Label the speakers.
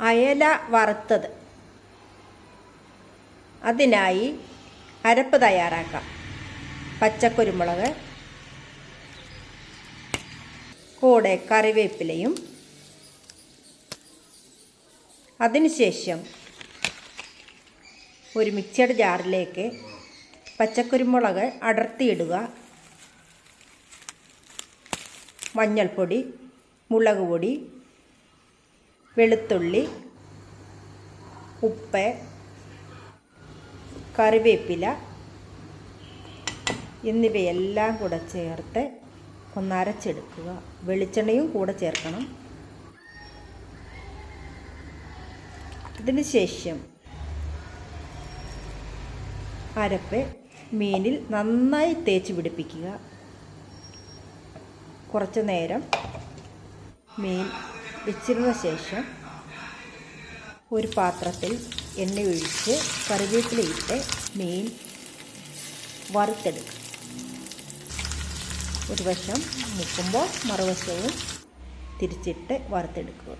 Speaker 1: അയല വറുത്തത്. അതിനായി അരപ്പ് തയ്യാറാക്കാം. പച്ചക്കുരുമുളക് കൂടെ കറിവേപ്പിലയും അതിനുശേഷം ഒരു മിക്സഡ് ജാറിലേക്ക് പച്ചക്കുരുമുളക് അടർത്തിയിടുക. മഞ്ഞൾപ്പൊടി മുളക് പൊടി വെളുത്തുള്ളി ഉപ്പ് കറിവേപ്പില എന്നിവയെല്ലാം കൂടെ ചേർത്ത് ഒന്നരച്ചെടുക്കുക വെളിച്ചെണ്ണയും കൂടെ ചേർക്കണം. ഇതിന് ശേഷം അരപ്പ് മീനിൽ നന്നായി തേച്ച് പിടിപ്പിക്കുക. കുറച്ച് നേരം മീൻ വെച്ചിരുന്ന ശേഷം ഒരു പാത്രത്തിൽ എണ്ണ ഒഴിച്ച് കറിവേപ്പിലയിട്ട് മീൻ വറുത്തെടുക്കും. ഒരു വശം മുക്കുമ്പോൾ മറുവശവും തിരിച്ചിട്ട് വറുത്തെടുക്കുക.